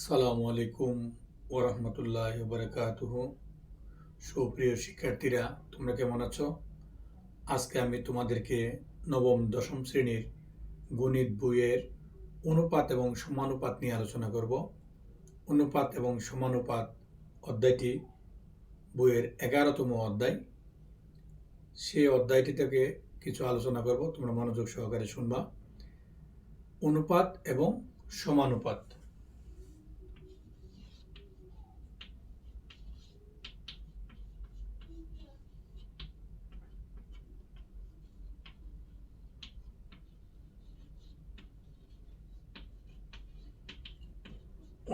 সালামু আলাইকুম ওরহমতুল্লাহ বারকাতুহ সুপ্রিয় শিক্ষার্থীরা, তোমরা কেমন আছো? আজকে আমি তোমাদেরকে নবম, দশম শ্রেণির গণিত বইয়ের অনুপাত এবং সমানুপাত নিয়ে আলোচনা করব। অনুপাত এবং সমানুপাত অধ্যায়টি বইয়ের এগারোতম অধ্যায়। সেই অধ্যায়টি থেকে কিছু আলোচনা করব, তোমরা মনোযোগ সহকারে শুনবা। অনুপাত এবং সমানুপাত।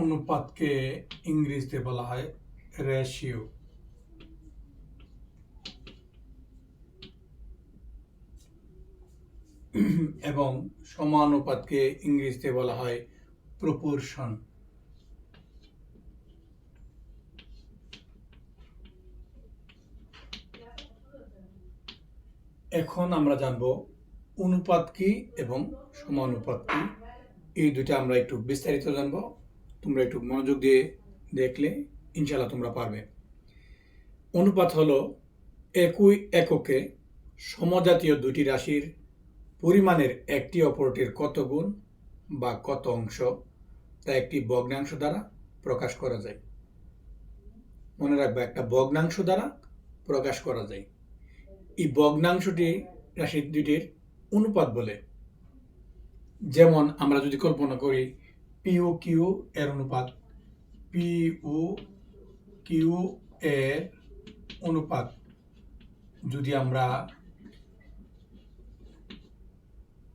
অনুপাতকে ইংরেজিতে বলা হয় রেশিও এবং সমানুপাতকে ইংরেজিতে বলা হয় প্রপোর্শন এখন আমরা জানব অনুপাত কি এবং সমানুপাত কি। এই দুটা আমরা একটু বিস্তারিত জানব। তোমরা একটু মনোযোগ দিয়ে দেখলে ইনশাল্লাহ তোমরা পারবে। অনুপাত হলো একই এককে সমজাতীয় দুটি রাশির পরিমাণের একটি অপরটির কত গুণ বা কত অংশ তা একটি ভগ্নাংশ দ্বারা প্রকাশ করা যায়। মনে রাখবে, একটা ভগ্নাংশ দ্বারা প্রকাশ করা যায়। এই ভগ্নাংশটি রাশি দুটির অনুপাত বলে। যেমন আমরা যদি কল্পনা করি পি ও কিউ এর অনুপাত পি ও কিউ এর অনুপাত। যদি আমরা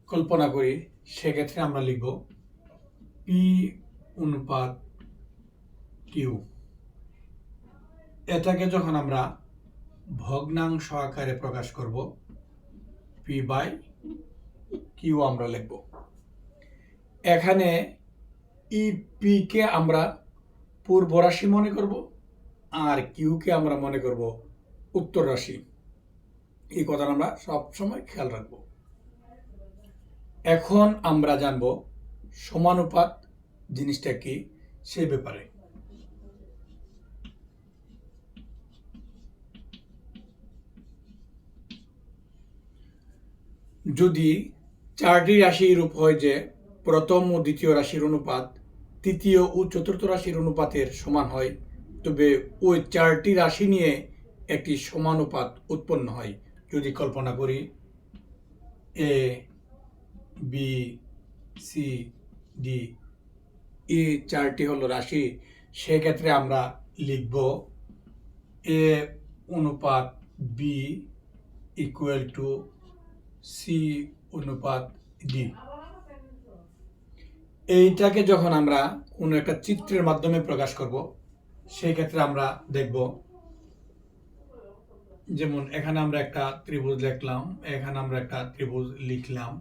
কল্পনা করি, সেক্ষেত্রে আমরা লিখব পি অনুপাত কিউ এটাকে যখন আমরা ভগ্নাংশ আকারে প্রকাশ করব পি বাই কিউ আমরা লিখব। এখানে ই পি কে আমরা পূর্ব রাশি মনে করব, আর কিউকে আমরা মনে করব উত্তর রাশি। এই কথা আমরা সব সময় খেয়াল রাখব। এখন আমরা জানব সমানুপাত জিনিসটা কি সে ব্যাপারে। যদি চারটি রাশির রূপ হয় যে প্রথম ও দ্বিতীয় রাশির অনুপাত তৃতীয় ও চতুর্থ রাশির অনুপাতের সমান হয়। তবে ওই চারটি রাশি নিয়ে একটি সমানুপাত উৎপন্ন হয়, যদি কল্পনা করি। এ, বি, সি, ডি, এই চারটি হলো রাশি। সেক্ষেত্রে আমরা লিখব এ অনুপাত বি ইকুয়াল টু সি অনুপাত ডি। এইটাকে যখন আমরা কোনো একটা চিত্রের মাধ্যমে প্রকাশ করব, সেই ক্ষেত্রে আমরা দেখব, যেমন এখানে আমরা একটা ত্রিভুজ লিখলাম, এখানে আমরা একটা ত্রিভুজ লিখলাম।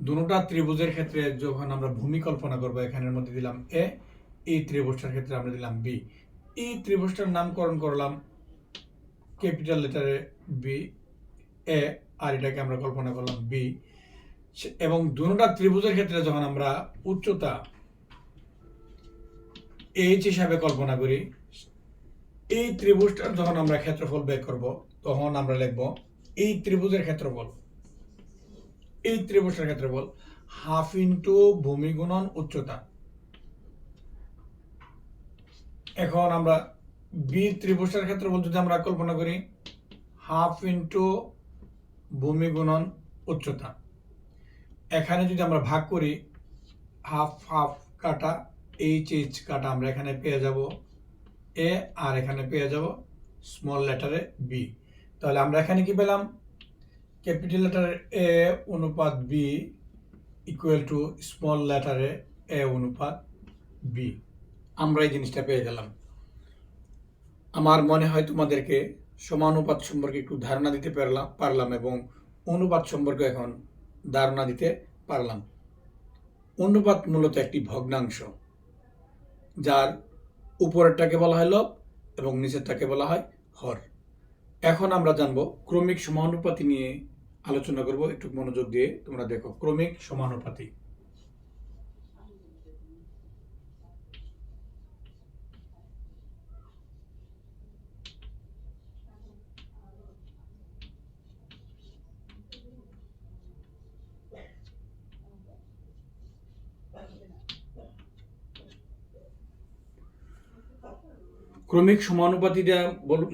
দুটা ত্রিভুজের ক্ষেত্রে যখন আমরা ভূমি কল্পনা করব, এখানের মধ্যে দিলাম এ এই ত্রিভুজটার ক্ষেত্রে আমরা দিলাম বি এই ত্রিভুজটার নামকরণ করলাম ক্যাপিটাল লেটারে বি এ আর এটাকে আমরা কল্পনা করলাম বি এবং দুটা ত্রিভুজের ক্ষেত্রে যখন আমরা উচ্চতা এইচ হিসাবে কল্পনা করি, এই ত্রিভুজটার যখন আমরা ক্ষেত্রফল বের করব, তখন আমরা লিখব এই ত্রিভুজের ক্ষেত্রফল। এই ত্রিভুজের ক্ষেত্রফল হাফ ইন্টু ভূমি গুণন উচ্চতা। এখন আমরা বি ত্রিভুজের ক্ষেত্রফল যদি আমরা কল্পনা করি হাফ ইন্টু ভূমি গুণন উচ্চতা। এখানে যদি আমরা ভাগ করি হাফ হাফ কাটা এইচ এইচ কাটা আমরা এখানে পেয়ে যাব এ আর এখানে পেয়ে যাব স্মল লেটারে বি তাহলে আমরা এখানে কি পেলাম? ক্যাপিটাল লেটারে এ অনুপাত বি ইকুয়াল টু স্মল লেটারে এ অনুপাত বি আমরা এই জিনিসটা পেয়ে গেলাম। আমার মনে হয় তোমাদেরকে সমানুপাত সম্পর্কে একটু ধারণা দিতে পারলাম পারলাম এবং অনুপাত সম্পর্কে এখন ধারণা দিতে পারলাম। অনুপাত মূলত একটি ভগ্নাংশ, যার উপরেরটাকে বলা হয় লব এবং নিচেরটাকে বলা হয় হর। এখন আমরা জানব ক্রমিক সমানুপাতি নিয়ে আলোচনা করব। একটু মনোযোগ দিয়ে তোমরা দেখো। ক্রমিক সমানুপাতি। ক্রমিক সমানুপাতিটা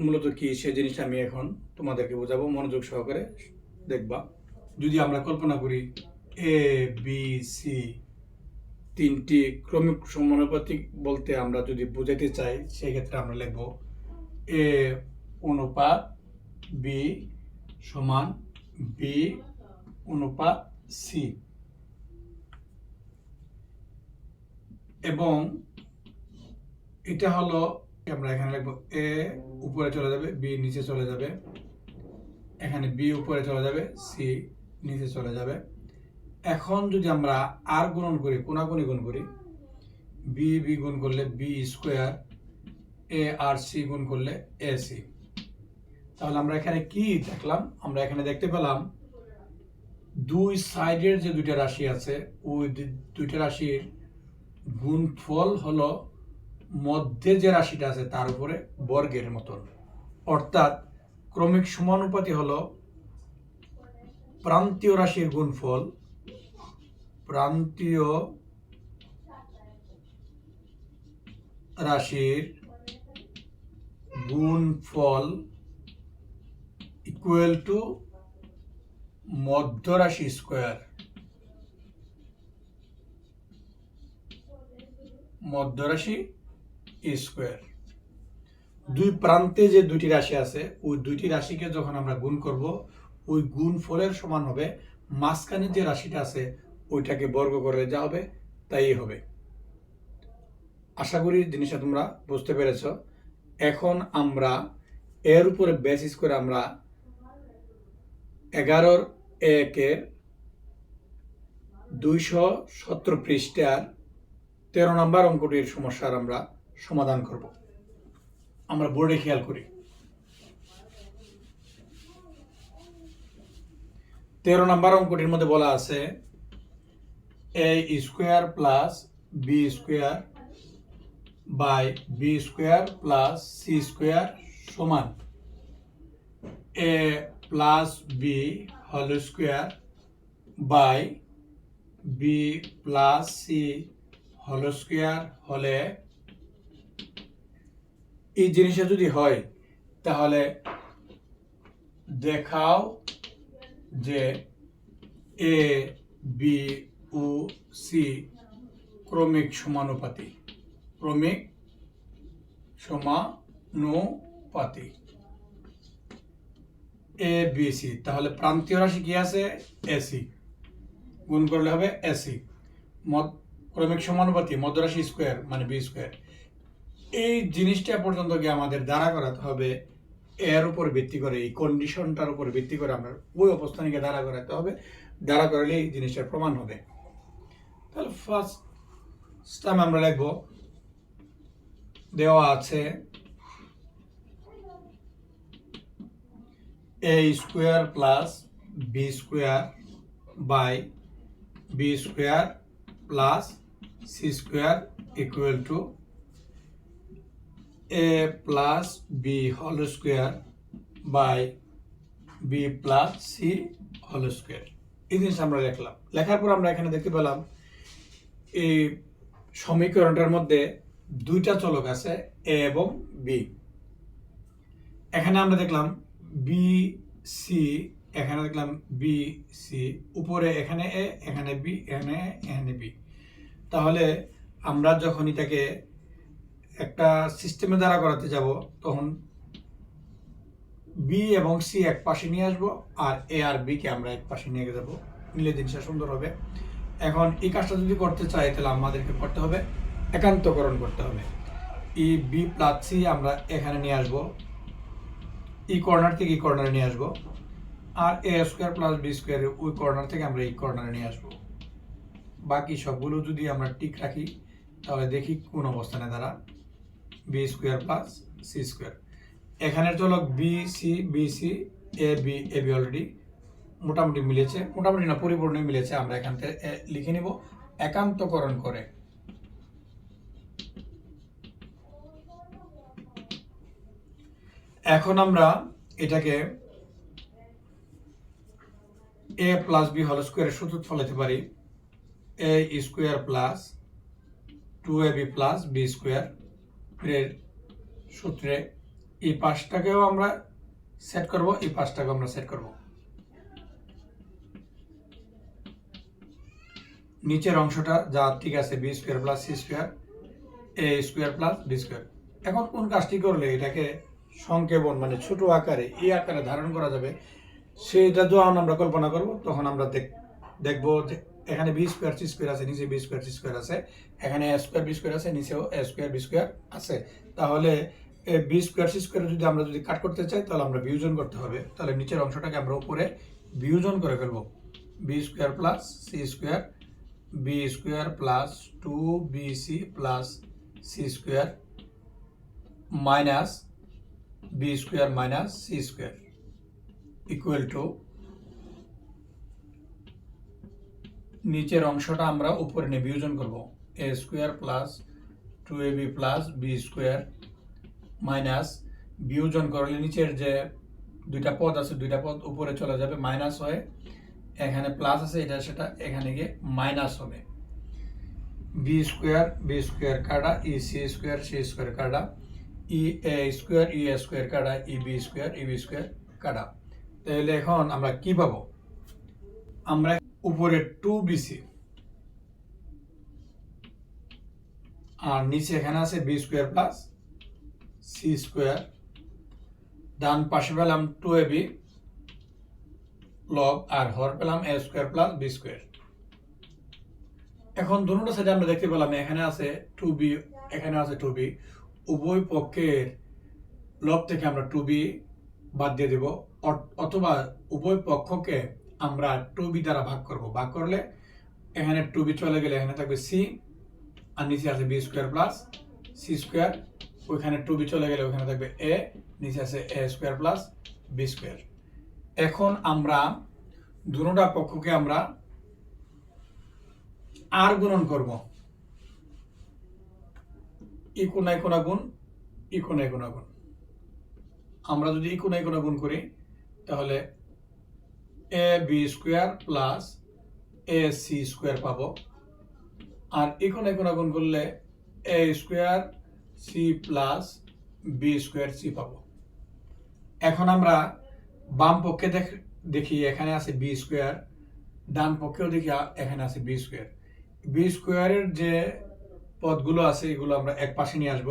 মূলত কি? সে জিনিসটা আমি এখন তোমাদেরকে বোঝাবো। মনোযোগ সহকারে দেখবা। যদি আমরা কল্পনা করি এ বি সি তিনটি ক্রমিক সমানুপাতিক বলতে আমরা যদি বোঝাতে চাই, সেক্ষেত্রে আমরা লিখব এ অনুপাত বি সমান বি অনুপাত সি এবং এটা হলো আমরা এখানে লিখব এ উপরে চলে যাবে, বি নিচে চলে যাবে। এখানে বি উপরে চলে যাবে, সি নিচে চলে যাবে। এখন যদি আমরা আর গুণন করি কোনাগুনি গুণ করি, বি বি গুণ করলে বি স্কোয়ার, এ আর সি গুণ করলে এ সি। তাহলে আমরা এখানে কি দেখলাম? আমরা এখানে দেখতে পেলাম দুই সাইডের যে দুইটা রাশি আছে, ওই দুইটা রাশির গুণফল হলো মধ্যে যে রাশিটা আছে তার উপরে বর্গের মতন। অর্থাৎ ক্রমিক সমানুপাতি হলো প্রান্তীয় রাশির গুণফল, প্রান্তীয় রাশির গুণফল ইকুয়াল টু মধ্য রাশি স্কোয়ার মধ্যরাশি স্কোয়ার দুই প্রান্তে যে দুইটি রাশি আছে, ওই দুইটি রাশিকে যখন আমরা গুণ করব, ওই গুণ ফলের সমান হবে, মাঝখানে যে রাশিটা আছে, ওইটাকে বর্গ করে যা হবে তাই হবে। আশা করি জিনিসটা তোমরা বুঝতে পেরেছ। এখন আমরা এর উপরে বেসিস করে আমরা এগারোর একের দুইশো সতেরো পৃষ্ঠার তেরো নম্বর অঙ্কটির সমস্যার আমরা সমাধান করব। আমরা বোর্ডে খেয়াল করি। তেরো নম্বর অঙ্কটির মধ্যে বলা আছে A square plus B square by B square plus C square সমান A plus B whole square by B plus C whole square হলে এই জিনিসটা যদি হয়, তাহলে দেখাও যে এ বি ও সি ক্রমিক সমানুপাতি। ক্রমিক সমানুপাতি। এ বি সি তাহলে প্রান্তীয় রাশি কি আছে? এসি গুণ করলে হবে এসি ক্রমিক সমানুপাতি, মধ্যরাশি স্কোয়ার মানে বি স্কোয়ার। এই জিনিসটা পর্যন্ত গিয়ে আমাদের দ্বারা করাতে হবে। এর উপর ভিত্তি করে, এই কন্ডিশনটার উপর ভিত্তি করে আমরা ওই অবস্থানকে দ্বারা করাতে হবে। দ্বারা করলে এই জিনিসটার প্রমাণ হবে। তাহলে ফার্স্ট টাইম আমরা লিখব। দেওয়া আছে A square plus B square by B square plus C square equal to A plus B whole square by B plus C whole square এই জিনিস আমরা লিখলাম লেখার পর আমরা এখানে দেখতে পেলাম, এই সমীকরণটার মধ্যে দুইটা চলক আছে এ এবং বি এখানে আমরা দেখলাম বি সি এখানে দেখলাম বি সি উপরে এখানে এ এখানে বি এখানে এখানে বি তাহলে আমরা যখন এটাকে একটা সিস্টেমে দ্বারা করাতে যাব, তখন বি এবং সি এক পাশে নিয়ে আসব, আর এ আর বি কে আমরা এক পাশে নিয়ে যাব। নিলে জিনিসটা সুন্দর হবে। এখন এই কাজটা যদি করতে চাই, তাহলে আমাদেরকে করতে হবে, একান্তকরণ করতে হবে। ই বি প্লাস সি আমরা এখানে নিয়ে আসব। ই কর্নার থেকে ই কর্নারে নিয়ে আসব। আর A square plus B square ওই কর্নার থেকে আমরা এই কর্নারে নিয়ে আসব। বাকি সবগুলো যদি আমরা টিক রাখি, তাহলে দেখি কোন অবস্থানে দ্বারা B square plus C square এখানের চলক B C B C A B A B already মোটামুটি মিলেছে। মোটামুটি না পরিপূর্ণ মিলেছে। আমরা এখান থেকে লিখে নিব। একান্তকরণ করে। এখন আমরা এটাকে এ প্লাস বি হল স্কোয়ারের সূত্র ফলাতে পারি। A square plus two A B plus B square এর সূত্রে এই পাঁচটাকেও আমরা সেট করব, এই পাঁচটাকেও আমরা সেট করব। নিচের অংশটা যা ঠিক আছে B square plus C square A square plus B square এখন কোন কাজটি করলে এটাকে সংক্ষেপণ মানে ছোট আকারে, এই আকারে ধারণ করা যাবে, সেটা যখন আমরা কল্পনা করব, তখন আমরা দেখ- দেখব এখানে বি স্কোয়ার সি স্কোয়ার আছে, নিচে বি স্কোয়ার সি স্কোয়ার আছে, এখানে এ স্কোয়ার বি স্কোয়ার আছে, নিচেও এ স্কোয়ার বি স্কোয়ার আছে। তাহলে বি স্কোয়ার সি স্কোয়ার যদি আমরা যদি কাট করতে চাই, তাহলে আমরা বিয়োজন করতে হবে। তাহলে নিচের অংশটাকে আমরা উপরে বিয়োজন করে ফেলব। B square plus C square B square plus two B C plus C square minus B square minus C square equal to নিচের অংশটা আমরা উপরে নিয়ে বিয়োজন করব। A square plus two A B plus B square minus বিয়োজন করলে নিচের যে দুইটা পদ আছে, দুইটা পদ উপরে চলে যাবে মাইনাস হয়ে এখানে প্লাস আছে, এটা সেটা এখানে গিয়ে মাইনাস হবে। বি স্কোয়ার বি স্কোয়ার কাটা ই সি স্কোয়ার সি স্কোয়ার কাটা ই এ স্কোয়ার ই এ স্কোয়ার কাটা ই বি স্কোয়ার ই বি স্কোয়ার কাটা। তাহলে এখন আমরা কি পাবো? আমরা উপরে টু বিসি আর নিচে এখানে আছে B square plus C square ডান পাশে পেলাম টু এ বি লব আর হর পেলাম A square plus B square এখন দুটো সাইডে আমরা দেখতে পেলাম এখানে আছে টু বি এখানে আছে টু বি উভয় পক্ষের লব থেকে আমরা টু বি বাদ দিয়ে দেব। অথবা উভয় পক্ষকে আমরা টু বি দ্বারা ভাগ করব। ভাগ করলে এখানে টু বি চলে গেলে এখানে থাকবে সি আর নিচে আছে B square plus C square ওইখানে টু বি চলে গেলে ওখানে থাকবে এ নিচে আছে A square plus B square এখন আমরা দুটা পক্ষকে আমরা আর গুণন করব। ইকোনায় কোনা গুণ ইকোনায় কোনা গুণ আমরা যদি ইকোনায় কোনা গুণ করি, তাহলে A, B square plus A, C square পাবো। আর ইকোনায় কোনা গুণ করলে A square C plus B square C পাবো। এখন আমরা বাম পক্ষে দেখ, দেখি, এখানে আছে বি স্কোয়ার, ডান পক্ষেও দেখি এখানে আছে বি স্কোয়ার। বি স্কোয়ারের যে পদগুলো আছে, এগুলো আমরা এক পাশে নিয়ে আসব।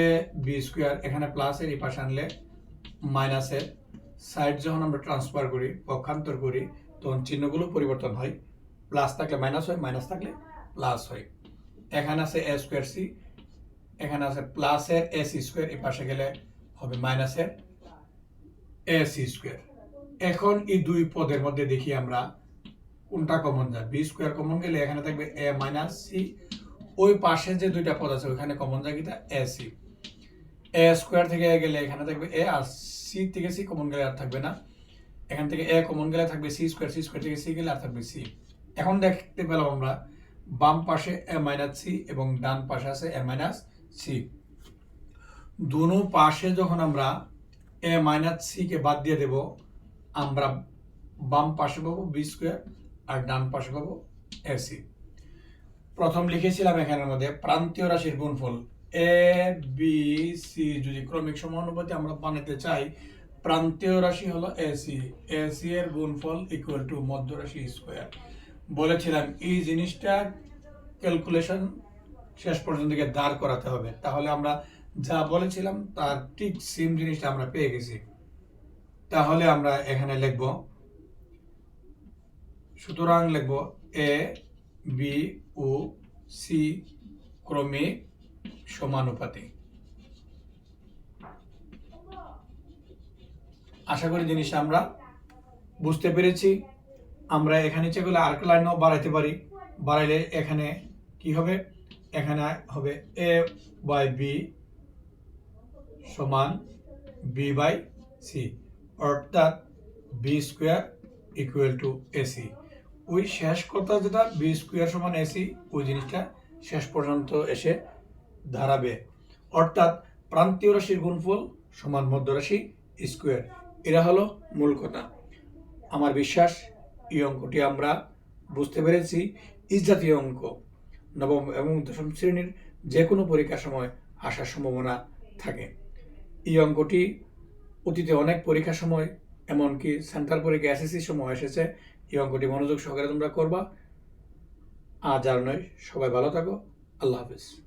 এ, বি স্কোয়ার, এখানে প্লাসের এই পাশে আনলে মাইনাসের। সাইড যখন আমরা ট্রান্সফার করি, পক্ষান্তর করি, তখন চিহ্নগুলো পরিবর্তন হয়। প্লাস থাকলে মাইনাস হয় মাইনাস থাকলে প্লাস হয়। এখানে আছে এ স্কোয়ার সি এখানে আছে প্লাসের এ সি স্কোয়ার এই পাশে গেলে হবে মাইনাসের এ সি স্কোয়ার এখন এই দুই পদের মধ্যে দেখি আমরা কোনটা কমন যায়। বি স্কোয়ার কমন গেলে এখানে থাকবে এ মাইনাস সি ওই পাশে যে দুইটা পদ আছে, ওইখানে কমন যায় কিটা এ সি এ স্কোয়ার থেকে এ গেলে এখানে থাকবে এ আর সি থেকে সি কমন গেলে আর থাকবে না। এখান থেকে এ কমন গেলে থাকবে সি স্কোয়ার সি স্কোয়ার থেকে সি গেলে আর থাকবে সি এখন দেখতে পেলাম আমরা বাম পাশে এ মাইনাস সি এবং ডান পাশে আছে এ মাইনাস সি দুনো পাশে যখন আমরা এ মাইনাস সি কে বাদ দিয়ে দেব, আমরা বাম পাশে পাবো বি স্কোয়ার আর ডান পাশে পাবো এ সি প্রথম লিখেছিলাম এখানের মধ্যে প্রান্তীয় রাশির গুণফল এ বি সি যদি ক্রমিক সমানুপাতি আমরা বানাতে চাই, প্রান্তীয় রাশি হলো এ সি এ সি এর গুণফল ইকুয়াল টু মধ্য রাশি স্কোয়ার বলেছিলাম, এই জিনিসটা ক্যালকুলেশন শেষ পর্যন্ত গিয়ে দাঁড় করাতে হবে। তাহলে আমরা যা বলেছিলাম, তার ঠিক সেম জিনিসটা আমরা পেয়ে গেছি। তাহলে আমরা এখানে লিখব, সুতরাং লিখব এ বি ও সি ক্রমিক সমানুপাতি। আশা করি জিনিসটা আমরা বুঝতে পেরেছি। আমরা এখানে করলে আরেক লাইনও বাড়াইতে পারি। বাড়াইলে এখানে কি হবে? এখানে হবে এ বাই বি সমান বি বাই সি অর্থাৎ B square equal to AC ওই শেষ কথা যেটা বি স্কোয়ার সমান এসি ওই জিনিসটা শেষ পর্যন্ত এসে দাঁড়াবে অর্থাৎ প্রান্তীয় রাশির গুণফল সমান মধ্যরাশি স্কোয়ার। এরা হলো মূল কথা। আমার বিশ্বাস, এই অঙ্কটি আমরা বুঝতে পেরেছি। এই জাতীয় অঙ্ক। নবম এবং দশম শ্রেণির যে কোনো পরীক্ষার সময় আসার সম্ভাবনা থাকে। এই অঙ্কটি অতীতে অনেক পরীক্ষার সময়, এমনকি সেন্টার পরীক্ষা এসএসসি সময় এসেছে। এই অঙ্কটি মনোযোগ সহকারে তোমরা করবা। আজ আর নয়, সবাই ভালো থাকো। আল্লাহ হাফিজ।